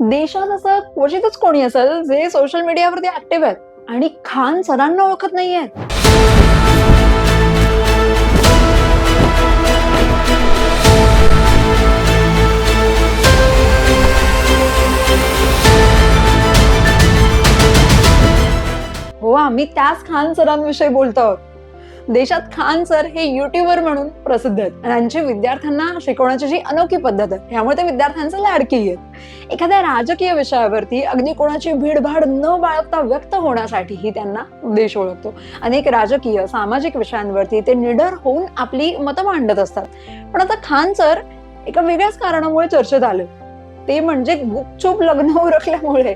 देशात असं क्वचितच कोणी असेल जे सोशल मीडियावरती ऍक्टिव्ह आहेत आणि खान सरांना ओळखत नाहीये हो आम्ही त्याच खान सरांविषयी बोलतो आहोत देशात खान सर हे युट्यूबर म्हणून प्रसिद्ध आहेत. आणि विद्यार्थ्यांना शिकवण्याची जी अनोखी पद्धत आहे त्यामुळे ते विद्यार्थ्यांचे लाडकी आहेत. एखाद्या राजकीय विषयावरती अगदी कोणाची भीडभाड न बाळगता व्यक्त होण्यासाठीही त्यांना देश ओळखतो. अनेक राजकीय सामाजिक विषयांवरती ते निडर होऊन आपली मतं मांडत असतात. पण आता खान सर एका वेगळ्याच कारणामुळे चर्चेत आले. ते म्हणजे गुपचूप लग्न उरकल्यामुळे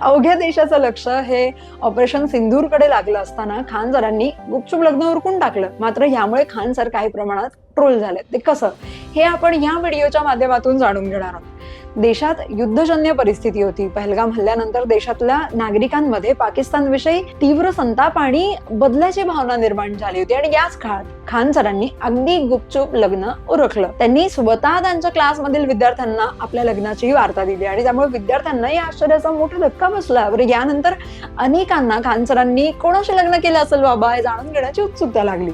अवघ्या देशाचं लक्ष हे ऑपरेशन सिंधूरकडे लागलं असताना खान सरांनी गुपचूप लग्न उरकून टाकलं. मात्र यामुळे खान सर काही प्रमाणात ट्रोल झाले ते कसं? हे आपण या व्हिडिओच्या माध्यमातून जाणून घेणार आहोत. देशात युद्धजन्य परिस्थिती होती. पहलगाम हल्ल्यानंतर देशातल्या नागरिकांमध्ये पाकिस्तानविषयी तीव्र संताप आणि बदल्याची भावना निर्माण झाली होती आणि याच काळात खान सरांनी अगदी गुपचूप लग्न उरकलं. त्यांनी स्वतः त्यांच्या क्लासमधील विद्यार्थ्यांना आपल्या लग्नाची वार्ता दिली आणि त्यामुळे विद्यार्थ्यांना या आश्चर्याचा मोठा धक्का बसला. बरं यानंतर अनेकांना खान सरांनी कोणाशी लग्न केलं असेल बाबा हे जाणून घेण्याची उत्सुकता लागली.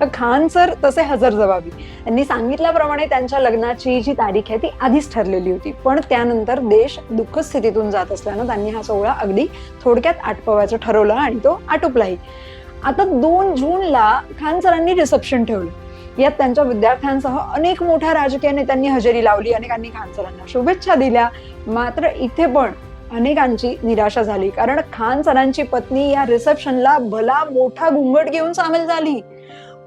तर खान सर तसे हजर जबाबी. त्यांनी सांगितल्याप्रमाणे त्यांच्या लग्नाची जी तारीख आहे ती आधीच ठरलेली होती. पण त्यानंतर देश दुःख स्थितीतून जात असल्यानं त्यांनी हा सोहळा अगदी थोडक्यात आटपवायचं ठरवलं आणि तो आटोपलाही. आता दोन जूनला खान सरांनी रिसेप्शन ठेवलं. यात त्यांच्या विद्यार्थ्यांसह अनेक मोठ्या राजकीय नेत्यांनी हजेरी लावली अनेकांनी खान सरांना शुभेच्छा दिल्या. मात्र इथे पण अनेकांची निराशा झाली कारण खान सरांची पत्नी या रिसेप्शनला भला मोठा घुंगट घेऊन सामील झाली.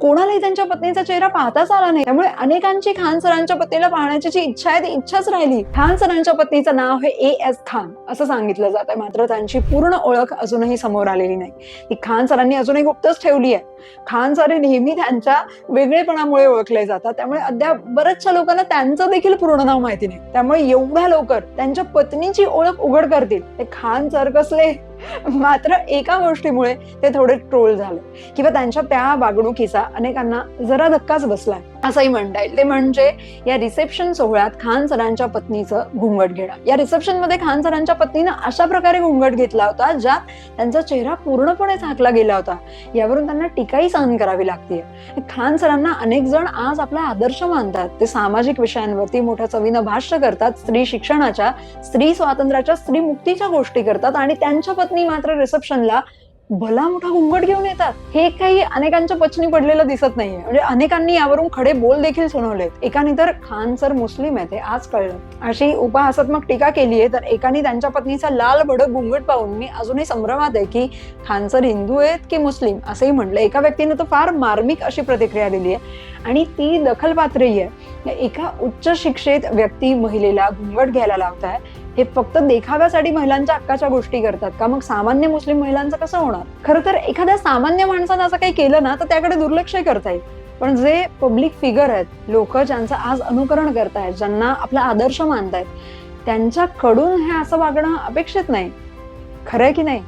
कोणालाही त्यांच्या पत्नीचा चेहरा पाहताच आला नाही. त्यामुळे अनेकांची खान सरांच्या पत्नीला पाहण्याची जी इच्छा आहे ती इच्छाच राहिली. खान सरांच्या पत्नीचं नाव हे ए एस खान असं सांगितलं जात आहे मात्र त्यांची पूर्ण ओळख अजूनही समोर आलेली नाही. ती खान सरांनी अजूनही गुप्तच ठेवली आहे. खान सर हे नेहमी त्यांच्या वेगळेपणामुळे ओळखले जातात. त्यामुळे अद्याप बऱ्याचशा लोकांना त्यांचं देखील पूर्ण नाव माहिती नाही. त्यामुळे एवढ्या लवकर त्यांच्या पत्नीची ओळख उघड करतील. ते खान सर कसले? मात्र एका गोष्टीमुळे ते थोडे ट्रोल झाले. किंवा त्यांच्या त्या वागणुकीचा अनेकांना जरा धक्काच बसलाय. असंही म्हणता येईल ते म्हणजे या रिसेप्शन सोहळ्यात खान सरांच्या पत्नीचं घुंगट घेणं. या रिसेप्शनमध्ये खान सरांच्या पत्नीनं अशा प्रकारे घुंगट घेतला होता ज्यात त्यांचा चेहरा पूर्णपणे झाकला गेला होता. यावरून त्यांना टीकाही सहन करावी लागते खान सरांना अनेक जण आज आपला आदर्श मानतात. ते सामाजिक विषयांवरती मोठ्या चवीनं भाष्य करतात. स्त्री शिक्षणाच्या स्त्री स्वातंत्र्याच्या स्त्री मुक्तीच्या गोष्टी करतात. आणि त्यांच्या पत्नी मात्र रिसेप्शनला भला मोठा घुंगट घेऊन येतात. हे काही अनेकांच्या पचनी पडलेलं दिसत नाहीये. म्हणजे अनेकांनी यावरून खडे बोल देखील सुनावलेत. एकाने तर खान सर मुस्लिम आहे ते आज कळलं. अशी उपहासात्मक टीका केली आहे तर एकाने त्यांच्या पत्नीचा लाल भडक घुंगट पाहून मी अजूनही संभ्रमात आहे की खान सर हिंदू आहेत की मुस्लिम? असंही म्हटलं. एका व्यक्तीने तर फार मार्मिक अशी प्रतिक्रिया दिली आहे. आणि ती दखलपात्रही आहे. एका उच्च शिक्षित व्यक्ती महिलेला घुंगट घ्यायला लावताय. हे फक्त देखाव्यासाठी महिलांच्या हक्काच्या गोष्टी करतात का? मग सामान्य मुस्लिम महिलांचं कसं होणार? खरं तर एखाद्या सामान्य माणसानं असं काही केलं ना तर त्याकडे दुर्लक्षही करता येईल. पण जे पब्लिक फिगर आहेत लोक ज्यांचं आज अनुकरण करतायत ज्यांना आपला आदर्श मानतायत त्यांच्याकडून हे असं वागणं अपेक्षित नाही. खरं की नाही?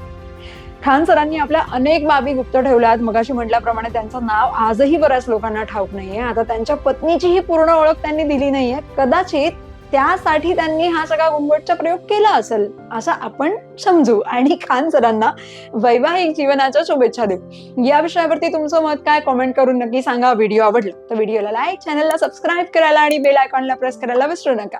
खान सरांनी आपल्या अनेक बाबी गुप्त ठेवल्यात. मगाशी म्हटल्याप्रमाणे त्यांचं नाव आजही बऱ्याच लोकांना ठाऊक नाहीये. आता त्यांच्या पत्नीचीही पूर्ण ओळख त्यांनी दिली नाहीये. कदाचित त्यासाठी त्यांनी हा सगळा घुंगटचा प्रयोग केला असेल असं आपण समजू. आणि खान सरांना वैवाहिक जीवनाच्या शुभेच्छा देऊ. या विषयावरती तुमचं मत काय कॉमेंट करून नक्की सांगा. व्हिडिओ आवडला तर व्हिडिओला लाईक चॅनलला सबस्क्राईब करायला आणि बेल आयकॉनला प्रेस करायला विसरू नका.